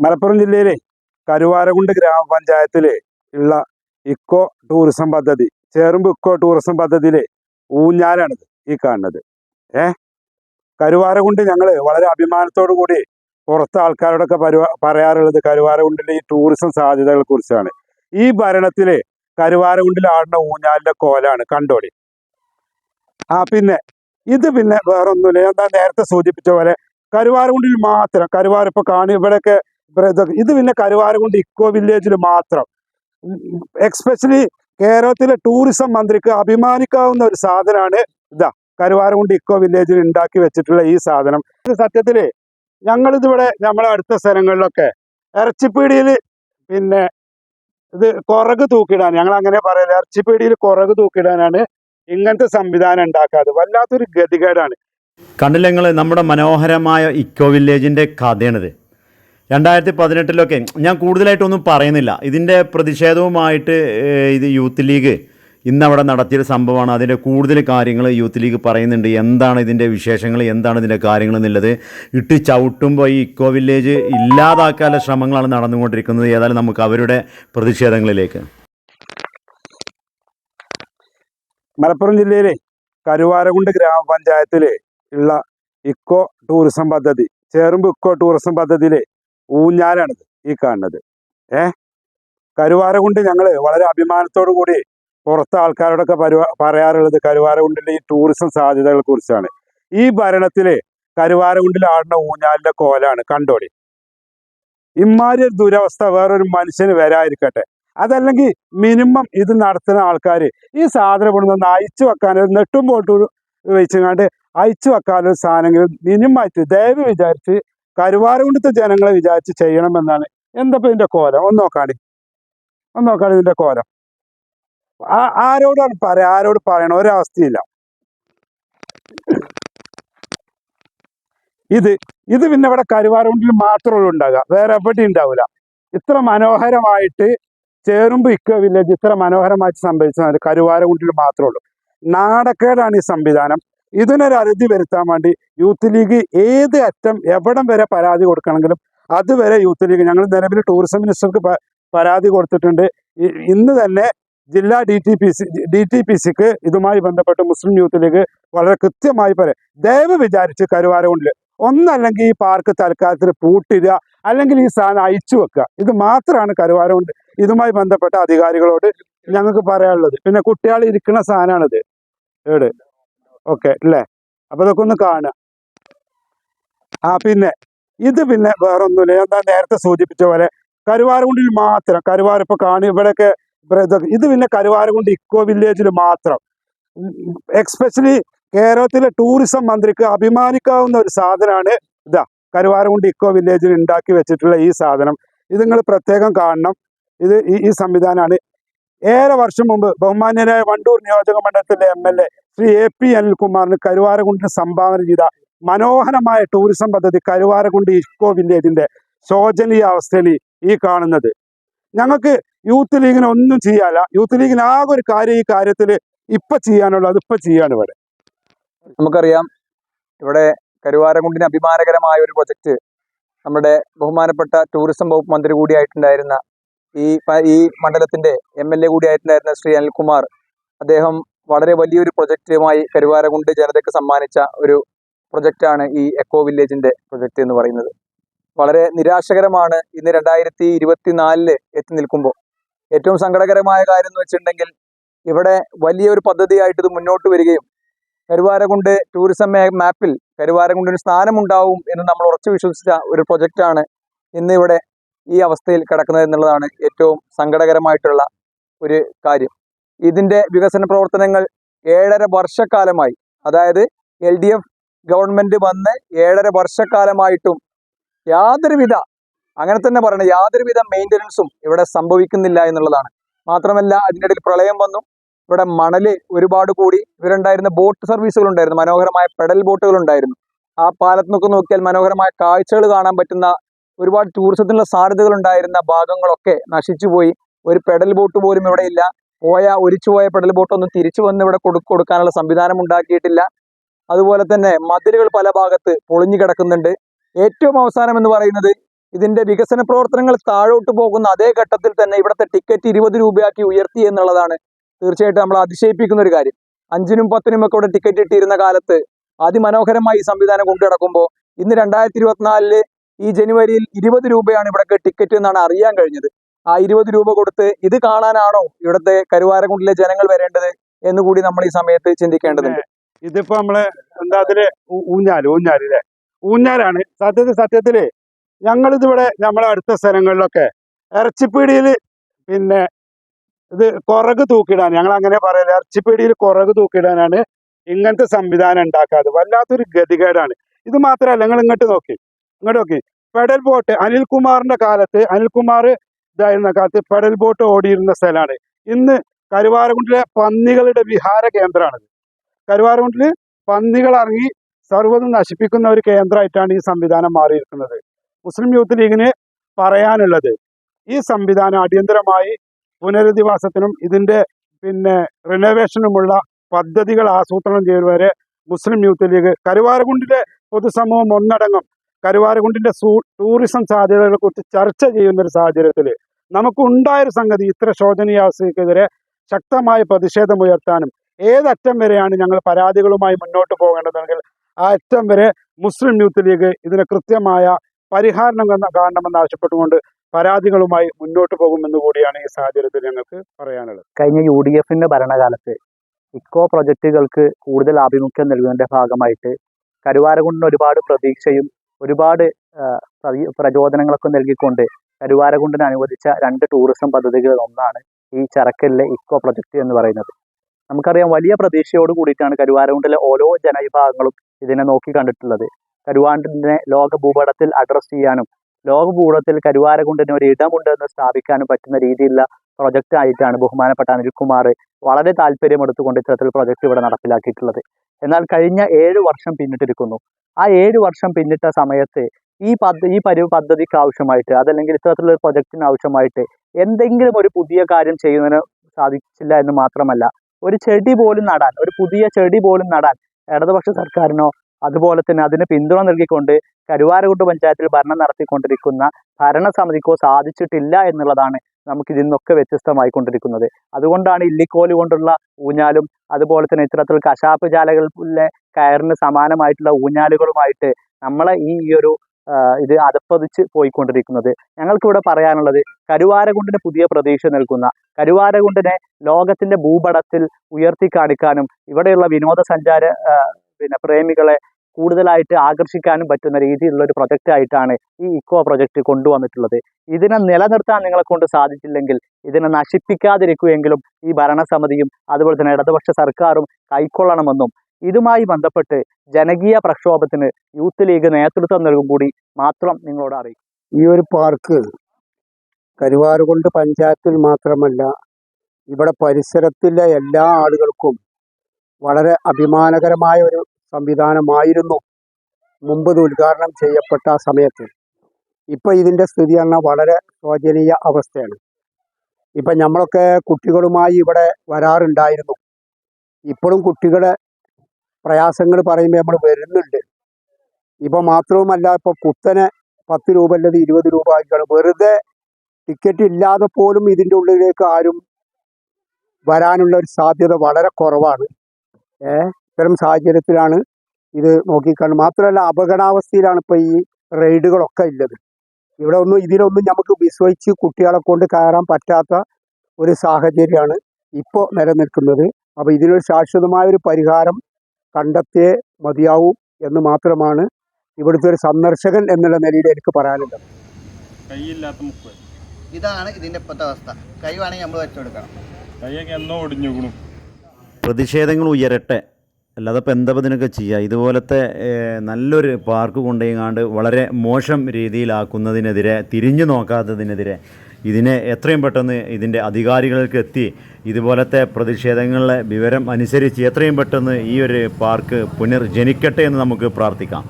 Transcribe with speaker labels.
Speaker 1: മലപ്പുറം ജില്ലയിലെ കരുവാരകുണ്ട് ഗ്രാമപഞ്ചായത്തിൽ ഉള്ള ഇക്കോ ടൂറിസം പദ്ധതി ചേറുമ്പ് ഇക്കോ ടൂറിസം പദ്ധതിയിലെ ഊഞ്ഞാലാണിത് ഈ കാണുന്നത്. ഏ? കരുവാരകുണ്ട് ഞങ്ങൾ വളരെ അഭിമാനത്തോടു കൂടി പുറത്തെ ആൾക്കാരോടൊക്കെ പരുവാ പറയാറുള്ളത് കരുവാരകുണ്ടിലെ ഈ ടൂറിസം സാധ്യതകളെ കുറിച്ചാണ്. ഈ ഭരണത്തിൽ കരുവാരകുണ്ടിൽ ആടുന്ന ഊഞ്ഞാലിന്റെ കോലാണ് കണ്ടോടി ആ പിന്നെ ഇത് പിന്നെ വേറൊന്നുമില്ല. ഞാൻ നേരത്തെ സൂചിപ്പിച്ച പോലെ കരുവാരകുണ്ടിൽ മാത്രം കരുവാർ ഇപ്പൊ കാണി ഇവിടെയൊക്കെ ഇവിടെ ഇതൊക്കെ- ഇത് പിന്നെ കരുവാരകുണ്ട് ഇക്കോ വില്ലേജിൽ മാത്രം. എക്സ്പെഷ്യലി കേരളത്തിലെ ടൂറിസം മന്ത്രിക്ക് അഭിമാനിക്കാവുന്ന ഒരു സാധനമാണ് ഇതാ കരുവാരകുണ്ട് ഇക്കോ വില്ലേജിൽ ഉണ്ടാക്കി വെച്ചിട്ടുള്ള ഈ സാധനം. ഇത് സത്യത്തിൽ ഞങ്ങളിതിവിടെ നമ്മളെ അടുത്ത സ്ഥലങ്ങളിലൊക്കെ ഇറച്ചിപ്പീടിയിൽ പിന്നെ ഇത് കുറക് തൂക്കിടാൻ ഞങ്ങൾ അങ്ങനെ പറയല. ഇറച്ചിപ്പീടിയിൽ കുറക് തൂക്കിടാനാണ് ഇങ്ങനത്തെ സംവിധാനം ഉണ്ടാക്കാതെ വല്ലാത്തൊരു ഗതികേടാണ്.
Speaker 2: കണ്ടില്ലങ്ങൾ നമ്മുടെ മനോഹരമായ ഇക്കോ വില്ലേജിന്റെ കഥയാണിത്. രണ്ടായിരത്തി പതിനെട്ടിലൊക്കെ ഞാൻ കൂടുതലായിട്ടൊന്നും പറയുന്നില്ല. ഇതിന്റെ പ്രതിഷേധവുമായിട്ട് ഇത് യൂത്ത് ലീഗ് ഇന്നവിടെ നടത്തിയൊരു സംഭവമാണ്. അതിന്റെ കൂടുതൽ കാര്യങ്ങൾ യൂത്ത് ലീഗ് പറയുന്നുണ്ട്. എന്താണ് ഇതിന്റെ വിശേഷങ്ങൾ? എന്താണ് ഇതിന്റെ കാര്യങ്ങൾ എന്നുള്ളത് ഇട്ട് ചവിട്ടുമ്പോൾ ഈ ഇക്കോ വില്ലേജ് ഇല്ലാതാക്കാനുള്ള ശ്രമങ്ങളാണ് നടന്നുകൊണ്ടിരിക്കുന്നത്. ഏതായാലും നമുക്ക് അവരുടെ പ്രതിഷേധങ്ങളിലേക്ക്.
Speaker 1: മലപ്പുറം ജില്ലയിലെ കരുവാരകുണ്ട് ഗ്രാമപഞ്ചായത്തിലെ ഉള്ള ഇക്കോ ടൂറിസം പദ്ധതി ചേറുമ്പ് ഇക്കോ ടൂറിസം പദ്ധതിയിലെ ഊഞ്ഞാലാണിത് ഈ കാണുന്നത്. ഏ? കരുവാര കൊണ്ട് ഞങ്ങൾ വളരെ അഭിമാനത്തോടു കൂടി പുറത്തെ ആൾക്കാരോടൊക്കെ പറയാറുള്ളത് പറയാറുള്ളത് കരുവാരകുണ്ടിലെ ഈ ടൂറിസം സാധ്യതകളെ കുറിച്ചാണ്. ഈ ഭരണത്തിൽ കരുവാരകുണ്ടിൽ ആടുന്ന ഊഞ്ഞാലിന്റെ കോലാണ് കണ്ടോടി ഇമാതിരി ഒരു ദുരവസ്ഥ വേറൊരു മനുഷ്യന് വരാതിരിക്കട്ടെ. അതല്ലെങ്കിൽ മിനിമം ഇത് നടത്തുന്ന ആൾക്കാർ ഈ സാധനം കൊണ്ട് വന്ന് അയച്ചു വെക്കാൻ ഒരു നെട്ടും പോട്ടും വെച്ചുകൊണ്ട് അയച്ചു വെക്കാനൊരു സാധനങ്ങളും മിനിമമായിട്ട് ദയവ് വിചാരിച്ച് കരുവാരകുണ്ടത്തെ ജനങ്ങളെ വിചാരിച്ച് ചെയ്യണമെന്നാണ്. എന്താ ഇതിന്റെ കോലം? ഒന്ന് നോക്കാടി. ഒന്ന് നോക്കാണ്ട് ഇതിന്റെ കോലം. ആ- ആരോടാണ് പറയാ? ആരോട് പറയണ? ഒരവസ്ഥയില്ല. ഇത് ഇത് പിന്നെ ഇവിടെ കരുവാരകുണ്ടിൽ മാത്രമേ ഉണ്ടാകുക വേറെ എവിടെയും ഉണ്ടാവില്ല ഇത്ര മനോഹരമായിട്ട് ചേറുമ്പ് ഇക്ക വില്ലേജ് ഇത്ര മനോഹരമായിട്ട് സംഭവിച്ചത് കരുവാരകുണ്ടിൽ മാത്രമേ ഉള്ളൂ. നാടക്കേടാണ് ഈ സംവിധാനം. ഇതിനൊരു അറുതി വരുത്താൻ വേണ്ടി യൂത്ത് ലീഗ് ഏത് അറ്റം എവിടം വരെ പരാതി കൊടുക്കണമെങ്കിലും അതുവരെ യൂത്ത് ലീഗ് ഞങ്ങൾ നിലവിൽ ടൂറിസം മിനിസ്റ്റർക്ക് പരാതി കൊടുത്തിട്ടുണ്ട്. ഇന്ന് തന്നെ ജില്ലാ D T P C D T P സിക്ക് ഇതുമായി ബന്ധപ്പെട്ട് മുസ്ലിം യൂത്ത് ലീഗ് വളരെ കൃത്യമായി പറയാം ദയവ് വിചാരിച്ച് കരുവാരകുണ്ടിൽ ഒന്നല്ലെങ്കിൽ ഈ പാർക്ക് തൽക്കാലത്തിൽ പൂട്ടിടുക അല്ലെങ്കിൽ ഈ സാധനം അയച്ചു വെക്കുക ഇത് മാത്രമാണ് കരുവാരകുണ്ട് ഇതുമായി ബന്ധപ്പെട്ട അധികാരികളോട് ഞങ്ങൾക്ക് പറയാനുള്ളത്. പിന്നെ കുട്ടികൾ ഇരിക്കുന്ന സാധനമാണിത്. ഏട് ഓക്കെ അല്ലേ അപ്പൊ ഇതൊക്കെ ഒന്ന് കാണുക. ആ പിന്നെ. ഇത് പിന്നെ വേറൊന്നുമില്ല. ഞാൻ ദാ നേരത്തെ സൂചിപ്പിച്ച പോലെ കരുവാരകുണ്ടിൽ മാത്രം കരുവാർ ഇപ്പൊ കാണി ഇവിടെയൊക്കെ ഇത് പിന്നെ കരുവാരകുണ്ട് ഇക്കോ വില്ലേജിൽ മാത്രം. എക്സ്പെഷ്യലി കേരളത്തിലെ ടൂറിസം മന്ത്രിക്ക് അഭിമാനിക്കാവുന്ന ഒരു സാധനമാണ് ഇതാ കരുവാരകുണ്ട് ഇക്കോ വില്ലേജിൽ ഉണ്ടാക്കി വെച്ചിട്ടുള്ള ഈ സാധനം. ഇത് നിങ്ങൾ പ്രത്യേകം കാണണം. ഇത് ഈ സംവിധാനമാണ് ഏറെ വർഷം മുമ്പ് ബഹുമാന്യനായ വണ്ടൂർ നിയോജക മണ്ഡലത്തിലെ M L A Shri A P അനിൽകുമാറിന് കരുവാരകുണ്ടിന് സംഭാവന ചെയ്ത മനോഹരമായ ടൂറിസം പദ്ധതി കരുവാരകുണ്ട് ഇസ്കോ വില്ലേജിന്റെ ശോചനീയ അവസ്ഥയിൽ ഈ കാണുന്നത്. ഞങ്ങൾക്ക് യൂത്ത് ലീഗിന് ഒന്നും ചെയ്യാല്ല യൂത്ത് ലീഗിന് ആകെ ഒരു കാര്യം ഈ കാര്യത്തിൽ ഇപ്പൊ ചെയ്യാനുള്ളത് ഇപ്പൊ ചെയ്യാണ് ഇവിടെ.
Speaker 3: നമുക്കറിയാം ഇവിടെ കരുവാരകുണ്ടിന് അഭിമാനകരമായ ഒരു പ്രൊജക്ട് നമ്മുടെ ബഹുമാനപ്പെട്ട ടൂറിസം വകുപ്പ് മന്ത്രി കൂടിയായിട്ടുണ്ടായിരുന്ന ഈ ഈ മണ്ഡലത്തിന്റെ എം എൽ എ കൂടിയായിട്ടുണ്ടായിരുന്ന ശ്രീ അനിൽകുമാർ അദ്ദേഹം വളരെ വലിയൊരു പ്രൊജക്റ്റുമായി കരുവാരകുണ്ട് ജനതയ്ക്ക് സമ്മാനിച്ച ഒരു പ്രൊജക്റ്റാണ് ഈ എക്കോ വില്ലേജിന്റെ പ്രൊജക്റ്റ് എന്ന് പറയുന്നത്. വളരെ നിരാശകരമാണ് ഇന്ന് രണ്ടായിരത്തി ഇരുപത്തിനാലിൽ എത്തി നിൽക്കുമ്പോൾ. ഏറ്റവും സങ്കടകരമായ കാര്യം എന്ന് വെച്ചിട്ടുണ്ടെങ്കിൽ ഇവിടെ വലിയൊരു പദ്ധതിയായിട്ട് ഇത് മുന്നോട്ട് വരികയും കരുവാരകുണ്ട് ടൂറിസം മാപ്പിൽ കരുവാരകുണ്ടിന് സ്ഥാനമുണ്ടാവും എന്ന് നമ്മൾ ഉറച്ചു വിശ്വസിച്ച ഒരു പ്രൊജക്റ്റാണ് ഇന്ന് ഇവിടെ ഈ അവസ്ഥയിൽ കിടക്കുന്നത് എന്നുള്ളതാണ് ഏറ്റവും സങ്കടകരമായിട്ടുള്ള ഒരു കാര്യം. ഇതിന്റെ വികസന പ്രവർത്തനങ്ങൾ ഏഴര വർഷക്കാലമായി അതായത് എൽ ഡി എഫ് ഗവൺമെന്റ് വന്ന് ഏഴര വർഷക്കാലമായിട്ടും യാതൊരുവിധ അങ്ങനെ തന്നെ പറയണം യാതൊരുവിധ മെയിന്റനൻസും ഇവിടെ സംഭവിക്കുന്നില്ല എന്നുള്ളതാണ്. മാത്രമല്ല അതിന്റെ ഇടയിൽ പ്രളയം വന്നു. ഇവിടെ മണൽ ഒരുപാട് കൂടി ഇവരുണ്ടായിരുന്ന ബോട്ട് സർവീസുകൾ ഉണ്ടായിരുന്നു മനോഹരമായ പെഡൽ ബോട്ടുകൾ ഉണ്ടായിരുന്നു ആ പാലത്ത് നിന്നൊക്കെ നോക്കിയാൽ മനോഹരമായ കാഴ്ചകൾ കാണാൻ പറ്റുന്ന ഒരുപാട് ടൂറിസത്തിനുള്ള സാധ്യതകൾ ഉണ്ടായിരുന്ന ഭാഗങ്ങളൊക്കെ നശിച്ചുപോയി ഒരു പെഡൽ ബോട്ട് പോലും ഇവിടെ ഇല്ല. പോയ ഒലിച്ചുപോയ പെഡൽ ബോട്ടൊന്നും തിരിച്ചു വന്ന് ഇവിടെ കൊടു കൊടുക്കാനുള്ള സംവിധാനം ഉണ്ടാക്കിയിട്ടില്ല. അതുപോലെ തന്നെ മതിലുകൾ പല ഭാഗത്ത് പൊളിഞ്ഞു കിടക്കുന്നുണ്ട്. ഏറ്റവും അവസാനം എന്ന് പറയുന്നത് ഇതിന്റെ വികസന പ്രവർത്തനങ്ങൾ താഴോട്ട് പോകുന്ന അതേ ഘട്ടത്തിൽ തന്നെ ഇവിടുത്തെ ടിക്കറ്റ് ഇരുപത് രൂപയാക്കി ഉയർത്തി എന്നുള്ളതാണ് തീർച്ചയായിട്ടും നമ്മൾ അതിശയിപ്പിക്കുന്ന ഒരു കാര്യം. അഞ്ചിനും പത്തിനും ഒക്കെ ഇവിടെ ടിക്കറ്റ് ഇട്ടിരുന്ന കാലത്ത് അതിമനോഹരമായി ഈ സംവിധാനം കൊണ്ടു നടക്കുമ്പോൾ ഇന്ന് രണ്ടായിരത്തി ഇരുപത്തിനാലിൽ ഈ ജനുവരിയിൽ ഇരുപത് രൂപയാണ് ഇവിടൊക്കെ ടിക്കറ്റ് എന്നാണ് അറിയാൻ കഴിഞ്ഞത്. ആ ഇരുപത് രൂപ കൊടുത്ത് ഇത് കാണാനാണോ ഇവിടുത്തെ കരുവാരക്കുണ്ടിലെ ജനങ്ങൾ വരേണ്ടത് എന്ന് കൂടി നമ്മൾ ഈ സമയത്ത് ചിന്തിക്കേണ്ടതുണ്ട്.
Speaker 1: ഇതിപ്പോ നമ്മൾ എന്താ അതിൽ? ഊഞ്ഞാൽ ഊഞ്ഞാൽ ഊഞ്ഞാലാണ്. സത്യത്തിൽ സത്യത്തിൽ ഞങ്ങളിതിവിടെ നമ്മളെ അടുത്ത സ്ഥലങ്ങളിലൊക്കെ ഇറച്ചിപ്പീടിയിൽ പിന്നെ ഇത് കുറക് തൂക്കിടാൻ ഞങ്ങൾ അങ്ങനെ പറയല്ലേ ഇറച്ചിപ്പീടിയിൽ കുറക് തൂക്കിടാനാണ് ഇങ്ങനത്തെ സംവിധാനം ഉണ്ടാക്കാതെ വല്ലാത്തൊരു ഗതികേടാണ്. ഇത് മാത്രമല്ല നിങ്ങൾ ഇങ്ങോട്ട് നോക്കി. ഇങ്ങോട്ട് നോക്കി. പെഡൽ ബോട്ട് അനിൽകുമാറിന്റെ കാലത്ത് അനിൽകുമാർ ഇതായിരുന്ന കാലത്ത് പെഡൽ ബോട്ട് ഓടിയിരുന്ന സ്ഥലമാണ്. ഇന്ന് കരുവാരകുണ്ടിലെ പന്നികളുടെ വിഹാര കേന്ദ്രമാണിത്. കരുവാരകുണ്ടിൽ പന്നികൾ ഇറങ്ങി സർവതും നശിപ്പിക്കുന്ന ഒരു കേന്ദ്രമായിട്ടാണ് ഈ സംവിധാനം മാറിയിരിക്കുന്നത്. മുസ്ലിം യൂത്ത് ലീഗിന് പറയാനുള്ളത് ഈ സംവിധാനം അടിയന്തരമായി പുനരധിവാസത്തിനും ഇതിന്റെ പിന്നെ റിനോവേഷനുമുള്ള പദ്ധതികൾ ആസൂത്രണം ചെയ്യുന്നവരെ മുസ്ലിം യൂത്ത് ലീഗ് കരുവാരകുണ്ടിലെ പൊതുസമൂഹം ഒന്നടങ്കം കരുവാരകുണ്ടിന്റെ ടൂറിസം സാധ്യതകളെ കുറിച്ച് ചർച്ച ചെയ്യുന്ന ഒരു സാഹചര്യത്തിൽ നമുക്കുണ്ടായൊരു സംഗതി ഇത്ര ശോചനീയാവസ്ഥയ്ക്കെതിരെ ശക്തമായ പ്രതിഷേധമുയർത്താനും ഏതറ്റം വരെയാണ് ഞങ്ങൾ പരാതികളുമായി മുന്നോട്ട് പോകേണ്ടതെങ്കിൽ ആ അറ്റം വരെ മുസ്ലിം യൂത്ത് ലീഗ് ഇതിന് കൃത്യമായ പരിഹാരം കാണണമെന്ന് ആവശ്യപ്പെട്ടുകൊണ്ട് പരാതികളുമായി മുന്നോട്ട് പോകുമെന്ന് കൂടിയാണ് ഈ സാഹചര്യത്തിൽ ഞങ്ങൾക്ക് പറയാനുള്ളത്.
Speaker 4: കഴിഞ്ഞ യു ഡി എഫിന്റെ ഭരണകാലത്ത് ഇക്കോ പ്രൊജക്റ്റുകൾക്ക് കൂടുതൽ ആഭിമുഖ്യം നൽകുന്നതിന്റെ ഭാഗമായിട്ട് കരുവാരകുണ്ടിന് ഒരുപാട് പ്രതീക്ഷയും ഒരുപാട് പ്രചോദനങ്ങളൊക്കെ നൽകിക്കൊണ്ട് കരുവാരകുണ്ടിന് അനുവദിച്ച രണ്ട് ടൂറിസം പദ്ധതികളിൽ ഒന്നാണ് ഈ ചരക്കലിലെ ഇക്കോ പ്രൊജക്റ്റ് എന്ന് പറയുന്നത്. നമുക്കറിയാം വലിയ പ്രതീക്ഷയോട് കൂടിയിട്ടാണ് കരുവാരകുണ്ടിലെ ഓരോ ജനവിഭാഗങ്ങളും ഇതിനെ നോക്കി കണ്ടിട്ടുള്ളത്. കരുവാരകുണ്ടിനെ ലോക ഭൂപടത്തിൽ അഡ്രസ് ചെയ്യാനും ലോക ഭൂപടത്തിൽ കരുവാരകുണ്ടിന് ഒരു ഇടമുണ്ട് എന്ന് സ്ഥാപിക്കാനും പറ്റുന്ന രീതിയിലുള്ള പ്രൊജക്റ്റ് ആയിട്ടാണ് ബഹുമാനപ്പെട്ട അനിൽകുമാർ വളരെ താല്പര്യമെടുത്തുകൊണ്ട് ഇത്തരത്തിൽ പ്രൊജക്റ്റ് ഇവിടെ നടപ്പിലാക്കിയിട്ടുള്ളത്. എന്നാൽ കഴിഞ്ഞ ഏഴ് വർഷം പിന്നിട്ടിരിക്കുന്നു. ആ ഏഴ് വർഷം പിന്നിട്ട സമയത്ത് ഈ പദ്ധ ഈ പരി പദ്ധതിക്ക് ആവശ്യമായിട്ട് അതല്ലെങ്കിൽ ഇത്തരത്തിലുള്ള ഒരു പ്രൊജക്റ്റിന് ആവശ്യമായിട്ട് എന്തെങ്കിലും ഒരു പുതിയ കാര്യം ചെയ്യുന്നതിന് സാധിച്ചില്ല എന്ന് മാത്രമല്ല ഒരു ചെടി പോലും നടാൻ ഒരു പുതിയ ചെടി പോലും നടാൻ ഇടതുപക്ഷ സർക്കാരിനോ അതുപോലെ തന്നെ അതിന് പിന്തുണ നൽകിക്കൊണ്ട് കരുവാരകുണ്ട് പഞ്ചായത്തിൽ ഭരണം നടത്തിക്കൊണ്ടിരിക്കുന്ന ഭരണസമിതിക്കോ സാധിച്ചിട്ടില്ല എന്നുള്ളതാണ് നമുക്ക് ഇതിൽ നിന്നൊക്കെ വ്യത്യസ്തമായി കൊണ്ടിരിക്കുന്നത് അതുകൊണ്ടാണ് ഇല്ലിക്കോൽ കൊണ്ടുള്ള ഊഞ്ഞാലും അതുപോലെ തന്നെ ഇത്തരത്തിൽ കശാപ്പ് ജാലകളിലെ കയറിന് സമാനമായിട്ടുള്ള ഊഞ്ഞാലുകളുമായിട്ട് നമ്മളെ ഈ ഒരു ഇത് അതപ്പതിച്ച് പോയിക്കൊണ്ടിരിക്കുന്നത്. ഞങ്ങൾക്കിവിടെ പറയാനുള്ളത് കരുവാരകുണ്ടിന് പുതിയ പ്രതീക്ഷ നൽകുന്ന കരുവാരകുണ്ടിനെ ലോകത്തിന്റെ ഭൂപടത്തിൽ ഉയർത്തി കാണിക്കാനും ഇവിടെയുള്ള വിനോദസഞ്ചാര പിന്നെ പ്രേമികളെ കൂടുതലായിട്ട് ആകർഷിക്കാനും പറ്റുന്ന രീതിയിലുള്ള ഒരു പ്രൊജക്റ്റ് ആയിട്ടാണ് ഈ ഇക്കോ പ്രൊജക്റ്റ് കൊണ്ടുവന്നിട്ടുള്ളത്. ഇതിനെ നിലനിർത്താൻ നിങ്ങളെ കൊണ്ട് സാധിച്ചില്ലെങ്കിൽ ഇതിനെ നശിപ്പിക്കാതിരിക്കുമെങ്കിലും ഈ ഭരണസമിതിയും അതുപോലെ തന്നെ ഇടതുപക്ഷ സർക്കാരും കൈക്കൊള്ളണമെന്നും ഇതുമായി ബന്ധപ്പെട്ട് ജനകീയ പ്രക്ഷോഭത്തിന് യൂത്ത് ലീഗ് നേതൃത്വം നൽകും കൂടി മാത്രം നിങ്ങളോട് അറിയിക്കും.
Speaker 5: ഈ ഒരു പാർക്ക് കരുവാറുകൊണ്ട് പഞ്ചായത്തിൽ മാത്രമല്ല ഇവിടെ പരിസരത്തിലെ എല്ലാ ആളുകൾക്കും വളരെ അഭിമാനകരമായ ഒരു സംവിധാനമായിരുന്നു മുമ്പ് ഉദ്ഘാടനം ചെയ്യപ്പെട്ട സമയത്ത്. ഇപ്പൊ ഇതിന്റെ സ്ഥിതി പറഞ്ഞാൽ വളരെ ശോചനീയ അവസ്ഥയാണ്. ഇപ്പൊ നമ്മളൊക്കെ കുട്ടികളുമായി ഇവിടെ വരാറുണ്ടായിരുന്നു. ഇപ്പോഴും കുട്ടികളെ പ്രയാസങ്ങൾ പറയുമ്പോൾ നമ്മൾ വരുന്നുണ്ട്. ഇപ്പൊ മാത്രവുമല്ല ഇപ്പൊ കുത്തനെ പത്ത് രൂപ അല്ലത് ഇരുപത് രൂപ ആയിക്കാണ് വെറുതെ ടിക്കറ്റ് ഇല്ലാതെ പോലും ഇതിന്റെ ഉള്ളിലേക്ക് ആരും വരാനുള്ള ഒരു സാധ്യത വളരെ കുറവാണ്. ഏ? ഇത്തരം സാഹചര്യത്തിലാണ് ഇത് നോക്കിക്കാണുന്നത്. മാത്രമല്ല അപകടാവസ്ഥയിലാണ് ഇപ്പോൾ ഈ റൈഡുകളൊക്കെ ഉള്ളത്. ഇവിടെ ഒന്നും ഇതിലൊന്നും നമുക്ക് വിശ്വസിച്ച് കുട്ടികളെ കൊണ്ട് കയറാൻ പറ്റാത്ത ഒരു സാഹചര്യമാണ് ഇപ്പോൾ നിലനിൽക്കുന്നത്. അപ്പോൾ ഇതിനൊരു ശാശ്വതമായ ഒരു പരിഹാരം കണ്ടെത്തിയേ മതിയാവൂ എന്ന് മാത്രമാണ് ഇവിടുത്തെ ഒരു സന്ദർശകൻ എന്നുള്ള നിലയിൽ എനിക്ക് പറയാനുള്ളത്.
Speaker 6: കൈയില്ലാത്ത
Speaker 7: ഇതാണ് ഇതിന്റെ ഇപ്പോഴത്തെ അവസ്ഥ. കൈ വേണമെങ്കിൽ നമ്മൾ വെച്ചുകൊടുക്കണം
Speaker 6: കൈയൊക്കെ എന്നോ
Speaker 2: പ്രതിഷേധങ്ങൾ ഉയരട്ടെ. അല്ലാതെ ഇപ്പോൾ എന്താ ഇതിനൊക്കെ ചെയ്യുക ഇതുപോലത്തെ നല്ലൊരു പാർക്ക് കൊണ്ടുപോയിങ്ങാണ്ട് വളരെ മോശം രീതിയിലാക്കുന്നതിനെതിരെ തിരിഞ്ഞു നോക്കാത്തതിനെതിരെ ഇതിനെ എത്രയും പെട്ടെന്ന് ഇതിന്റെ അധികാരികൾക്ക് എത്തി ഇതുപോലത്തെ പ്രതിഷേധങ്ങളിലെ വിവരം അനുസരിച്ച് എത്രയും പെട്ടെന്ന് ഈ ഒരു പാർക്ക് പുനർജനിക്കട്ടെ എന്ന് നമുക്ക് പ്രാർത്ഥിക്കാം.